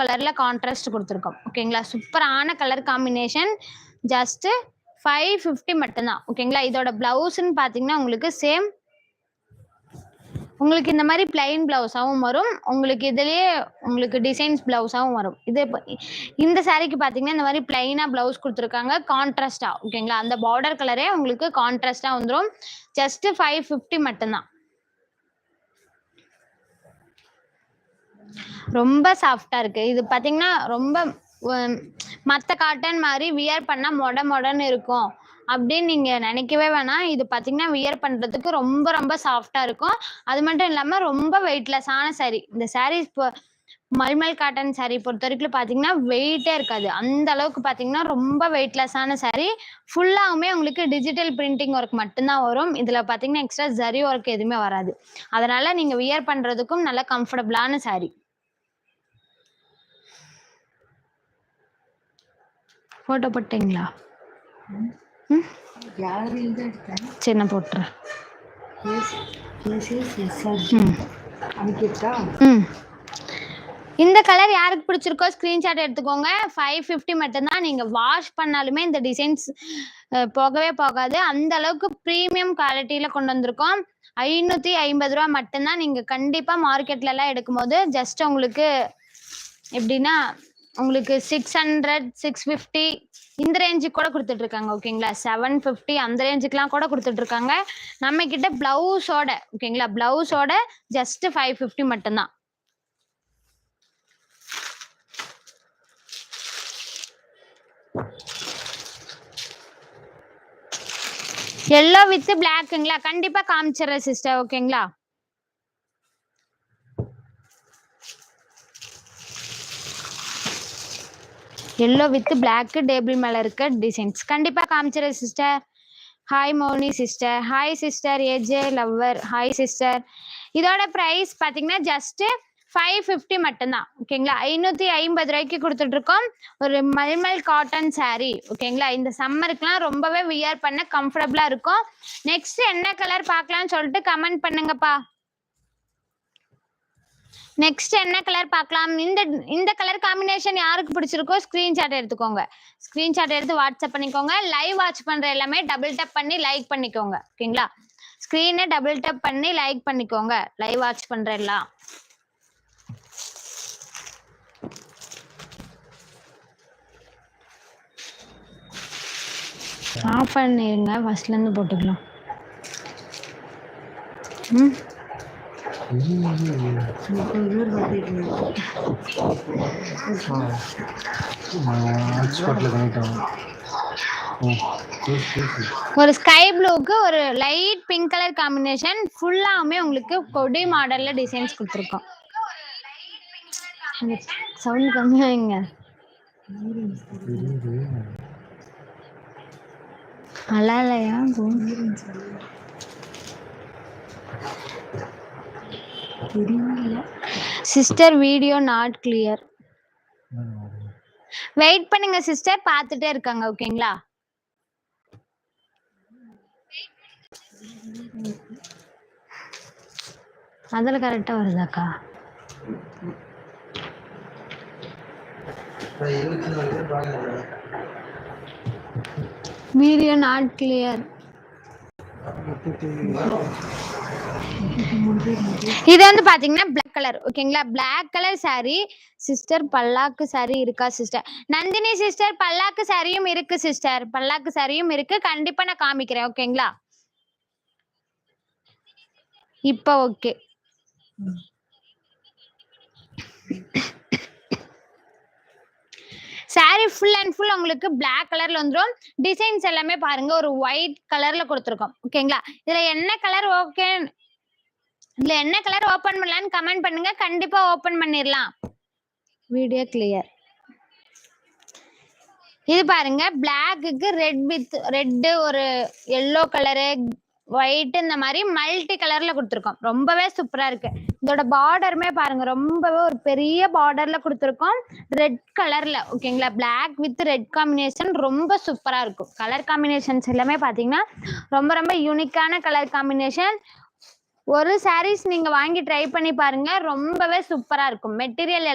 கலர்ல கான்ட்ராஸ்ட் கொடுத்துருக்கோம். ஓகேங்களா சூப்பரான colour combination just five fifty மட்டும்தான். ஓகேங்களா இதோட பிளவுஸ்ன்னு பார்த்தீங்கன்னா உங்களுக்கு சேம் உங்களுக்கு இந்த மாதிரி பிளைன் பிளவுஸாகவும் வரும். உங்களுக்கு இதுலயே உங்களுக்கு டிசைன்ஸ் பிளவுஸாகவும் வரும். இது இந்த சாரீக்கு பார்த்தீங்கன்னா இந்த மாதிரி பிளைனாக பிளவுஸ் கொடுத்துருக்காங்க. கான்ட்ராஸ்டாக ஓகேங்களா அந்த பார்டர் கலரே உங்களுக்கு கான்ட்ராஸ்டாக வந்துடும் ஜஸ்ட் ஃபைவ் ஃபிஃப்டி மட்டும்தான். ரொம்ப சாஃப்டா இருக்கு. இது பாத்தீங்கன்னா ரொம்ப மற்ற காட்டன் மாதிரி வியர் பண்ணா மொட மொடன்னு இருக்கும். அப்படின்னு நீங்க நினைக்கவே வேணாம். இது பாத்தீங்கன்னா வியர் பண்றதுக்கு ரொம்ப ரொம்ப சாஃப்டா இருக்கும். அது மட்டும் இல்லாம ரொம்ப வெயிட்லெஸ்ஸான saree. இந்த saree இப்போ மல்மல் காட்டன் saree பொறுத்த வரைக்கும் பாத்தீங்கன்னா வெயிட்டே இருக்காது. அந்த அளவுக்கு பாத்தீங்கன்னா ரொம்ப வெயிட்லெஸ்ஸான saree. ஃபுல்லாகவுமே உங்களுக்கு டிஜிட்டல் பிரிண்டிங் ஒர்க் மட்டும்தான் வரும். இதுல பாத்தீங்கன்னா எக்ஸ்ட்ரா ஜரி ஒர்க் எதுவுமே வராது. அதனால நீங்க வியர் பண்றதுக்கும் நல்ல கம்ஃபர்டபுளான saree. போட்டோ போட்டீங்களா யாரையும் சரி நான் போட்டுறேன். ம். இந்த கலர் யாருக்கு பிடிச்சிருக்கோ ஸ்க்ரீன்ஷாட் எடுத்துக்கோங்க. ஃபைவ் ஃபிஃப்டி மட்டும்தான். நீங்கள் வாஷ் பண்ணாலுமே இந்த டிசைன்ஸ் போகவே போகாது. அந்த அளவுக்கு ப்ரீமியம் குவாலிட்டியில் கொண்டு வந்திருக்கோம். ஐநூற்றி ஐம்பது ரூபா மட்டும்தான். நீங்கள் கண்டிப்பாக மார்க்கெட்லலாம் எடுக்கும்போது ஜஸ்ட் உங்களுக்கு எப்படின்னா உங்களுக்கு சிக்ஸ் ஹண்ட்ரட் சிக்ஸ் ஃபிஃப்டி இந்த ரேஞ்சுக்கு கூட கொடுத்துட்டு இருக்காங்க ஓகேங்களா செவன் ஃபிஃப்டி அந்த ரேஞ்சுக்குலாம் கூட கொடுத்துட்டு இருக்காங்க. நம்ம கிட்ட பிளவுஸோட ஓகேங்களா பிளவுஸோட ஜஸ்ட் ஃபைவ் ஃபிஃப்டி மட்டும்தான். எல்லோ வித் பிளாக்குங்களா கண்டிப்பாக காமிச்சிடுறேன் சிஸ்டர் ஓகேங்களா எல்லோ வித் பிளாக் டேபிள் மேல இருக்க டிசைன்ஸ் கண்டிப்பா காமிச்சிரு sister hi Mouni sister hi sister AJ lover hi sister இதோட ப்ரைஸ் பார்த்தீங்கன்னா ஜஸ்ட் ஃபைவ் ஃபிஃப்டி மட்டும்தான். ஓகேங்களா ஐநூற்றி ஐம்பது ரூபாய்க்கு கொடுத்துட்டு இருக்கோம் ஒரு மல்மல் காட்டன் saree. ஓகேங்களா இந்த சம்மருக்குலாம் ரொம்பவே வியர் பண்ண கம்ஃபர்டபுளாக இருக்கும். நெக்ஸ்ட் என்ன கலர் பார்க்கலாம்னு சொல்லிட்டு கமெண்ட் பண்ணுங்கப்பா. நெக்ஸ்ட் என்ன கலர் பார்க்கலாம்? இந்த இந்த கலர் காம்பினேஷன் யாருக்கு பிடிச்சிருக்கோ ஸ்க்ரீன்ஷாட் எடுத்துக்கோங்க. ஸ்க்ரீன்ஷாட் எடுத்து வாட்ஸ்அப் பண்ணிக்கோங்க. லைவ் வாட்ச் பண்ற எல்லாமே டபுள் டப் பண்ணி லைக் பண்ணிக்கோங்க. ஓகேங்களா ஸ்க்ரீனை டபுள் டப் பண்ணி லைக் பண்ணிக்கோங்க. லைவ் வாட்ச் பண்ற எல்லாம். ஆஃப் பண்ணிருங்க. ஃபர்ஸ்ட்ல இருந்து போட்டுக்கலாம். ம். ஒரு ஸ்கை ப்ளூக்கு ஒரு லைட் பிங்க் கலர் காம்பினேஷன் ஃபுல்லாமே உங்களுக்கு கொடி மாடல்ல டிசைன்ஸ் கொடுத்துருக்கோம். சவுண்ட் கம்மியாங்க நல்லா இல்லையா? Sister video not clear wait பண்ணுங்க சிஸ்டர் பார்த்துட்டே இருக்காங்க ஓகேங்களா? அதில் கரெக்டாக வருதாக்கா? வீடியோ நாட் கிளியர் இது வந்து பாத்தீங்கன்னா பிளாக் கலர் ஓகேங்களா பிளாக் கலர் சாரி சிஸ்டர் பல்லாக்கு சாரி இருக்கா சிஸ்டர் நந்தினி சிஸ்டர் பல்லாக்கு சாரியும் இருக்கு சிஸ்டர் பல்லாக்கு சாரியும் இருக்கு. கண்டிப்பா நான் காமிக்கிறேன் ஓகேங்களா இப்போ ஓகே ஃபுல் அண்ட் ஃபுல் உங்களுக்கு பிளாக் கலர்ல வந்துரும். டிசைன்ஸ் எல்லாமே பாருங்க ஒரு ஒயிட் கலர்ல கொடுத்துருக்கோம். ஓகேங்களா இதுல என்ன கலர் ஓகே இதுல என்ன கலர் ஓபன் பண்ணலாம்னு கமெண்ட் பண்ணுங்க. கண்டிப்பா ஓபன் பண்ணிடலாம் வீடியோ கிளியர் இது பாருங்க பிளாக்குக்கு ரெட் வித் ரெட்டு ஒரு எல்லோ கலரு ஒயிட் இந்த மாதிரி மல்டி கலர்ல கொடுத்துருக்கோம். ரொம்பவே சூப்பரா இருக்கு. இதோட பார்டருமே பாருங்க. ரொம்பவே ஒரு பெரிய பார்டர்ல கொடுத்துருக்கோம். ரெட் கலர்ல ஓகேங்களா பிளாக் வித் ரெட் காம்பினேஷன் ரொம்ப சூப்பரா இருக்கும். கலர் காம்பினேஷன்ஸ் எல்லாமே பாத்தீங்கன்னா ரொம்ப ரொம்ப யூனிக்கான கலர் காம்பினேஷன் ஒரு சாரீஸ் நீங்க வாங்கி ட்ரை பண்ணி பாருங்க. ரொம்பவே சூப்பரா இருக்கும். மெட்டீரியல்